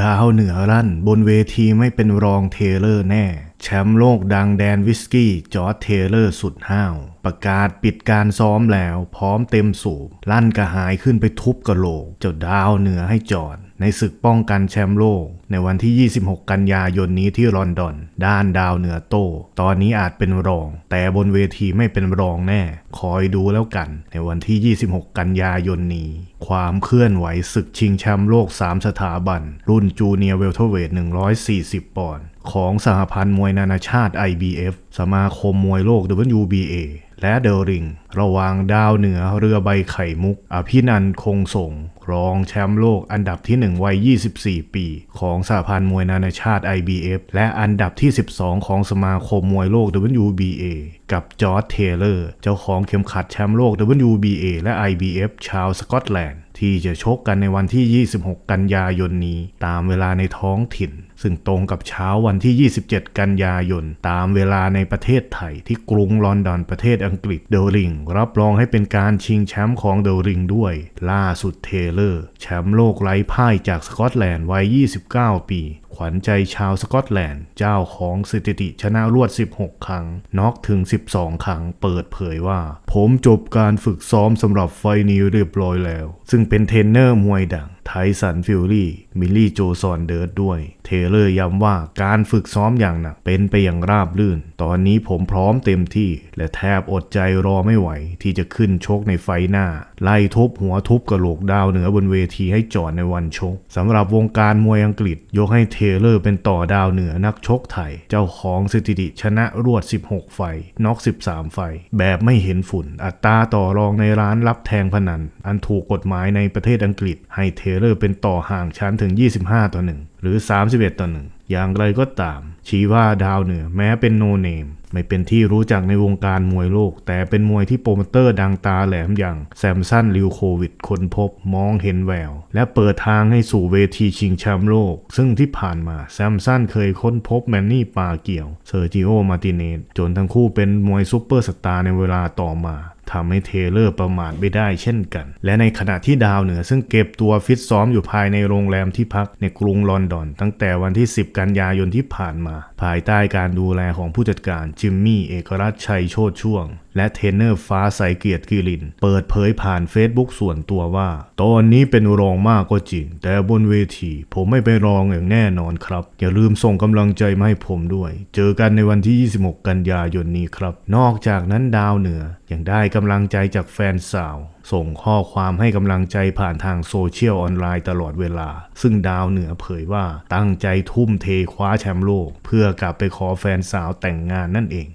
ดาวเหนือลั่นบนเวทีไม่เป็นรองเทเลอร์แน่ แชมป์โลกดังแดนวิสกี้ จอร์ดเทเลอร์สุดห้าว ประกาศปิดการซ้อมแล้ว พร้อมเต็มสูบลั่นกระหายขึ้นไปทุบกระโหลก เจ้าดาวเหนือให้จอด ในศึกป้องกันแชมป์โลก ในวันที่ 26 กันยายนนี้ที่ลอนดอน ด้านดาวเหนือโต ตอนนี้อาจเป็นรอง แต่บนเวทีไม่เป็นรองแน่ คอยดูแล้วกัน ในวันที่ 26 กันยายนนี้ ความเคลื่อนไหวศึกชิงแชมป์โลก 3 สถาบัน รุ่นจูเนียร์เวลเทอร์เวท140 ปอนด์ของสหพันธ์มวยนานาชาติ IBF สมาคมมวยโลก WBA และเดลริง ระหว่างดาวเหนือเรือใบไข่มุก อภินันคงส่ง รองแชมป์โลกอันดับที่ 1 วัย 24 ปี ของสหพันธ์มวยนานาชาติ IBF และอันดับที่ 12 ของสมาคมมวยโลก WBA กับจอร์ดเทเลอร์ เจ้าของเข็มขัดแชมป์โลก WBA และ IBF ชาวสกอตแลนด์ ที่จะชกกันในวันที่ 26 กันยายนนี้ ตามเวลาในท้องถิ่น ซึ่งตรงกับเช้าวันที่ 27 กันยายน ตามเวลาในประเทศไทยที่กรุงลอนดอนประเทศอังกฤษเดอริงรับรองให้เป็นการชิงแชมป์ของเดอริงด้วย ล่าสุดเทเลอร์ แชมป์โลกไร้พ่ายจากสกอตแลนด์วัย 29 ปี ขวัญใจชาวสกอตแลนด์ เจ้าของสถิติชนะรวด 16 ครั้งน็อกถึง 12 ครั้ง เปิดเผยว่า ผมจบการฝึกซ้อมสำหรับไฟนี้เรียบร้อยแล้ว ซึ่งเป็นเทรนเนอร์มวยดังไทสันฟิลลี่ มิลลี่โจซอนเดิร์ดด้วย เทเลอร์ย้ำว่าการฝึกซ้อมอย่างหนักเป็นไปอย่างราบรื่น ตอนนี้ผมพร้อมเต็มที่ และแทบอดใจรอไม่ไหว ที่จะขึ้นชกในไฟหน้า ไล่ทุบหัวทุบกระโหลกดาวเหนือบนเวทีให้จอดในวันชกสำหรับวงการมวยอังกฤษ ยกให้เทเลอร์เป็นต่อดาวเหนือนักชกไทย เจ้าของสถิติชนะรวด 16 ไฟน็อก 13 ไฟ แบบไม่เห็นฝุ่น อัตราต่อรองในร้านรับแทงพนัน อันถูกกฎหมายในประเทศอังกฤษให้เทเลอร์เป็นต่อห่างชั้นถึง 25 ต่อ 1 หรือ 31 ต่อ 1 อย่างไรก็ตาม ชี้ว่าดาวเหนือแม้เป็นโนเนม ไม่เป็นที่รู้จักในวงการมวยโลก แต่เป็นมวยที่โปรโมเตอร์ดังตาแหลมอย่างแซมสันลิวโควิดค้นพบมองเห็นแวว และเปิดทางให้สู่เวทีชิงแชมป์โลก ซึ่งที่ผ่านมาแซมสันเคยค้นพบแมนนี่ปาเกียวเซอร์จิโอมาติเนสจนทั้งคู่เป็นมวยซูเปอร์สตาร์ในเวลาต่อมา ทำให้เทเลอร์ประมาทไม่ได้เช่นกัน และในขณะที่ดาวเหนือซึ่งเก็บตัวฟิตซ้อมอยู่ภายในโรงแรมที่พักในกรุงลอนดอน ตั้งแต่วันที่ 10 กันยายนที่ผ่านมา ภายใต้การดูแลของผู้จัดการจิมมี่เอกรัชชัยโชติช่วง และเทรนเนอร์ฟ้าใสเกียรติกิริน เปิดเผยผ่าน Facebook ส่วนตัวว่า ตอนนี้เป็นรองมากก็จริง แต่บนเวทีผมไม่ไปรองอย่างแน่นอนครับ อย่าลืมส่งกำลังใจมาให้ผมด้วย เจอกันในวันที่ 26 กันยายนนี้ครับ นอกจากนั้นดาวเหนือยังได้กำลังใจจากแฟนสาว ส่งข้อความให้กำลังใจผ่านทางโซเชียลออนไลน์ตลอดเวลา ซึ่งดาวเหนือเผยว่าตั้งใจทุ่มเทคว้าแชมป์โลก เพื่อกลับไปขอแฟนสาวแต่งงานนั่นเอง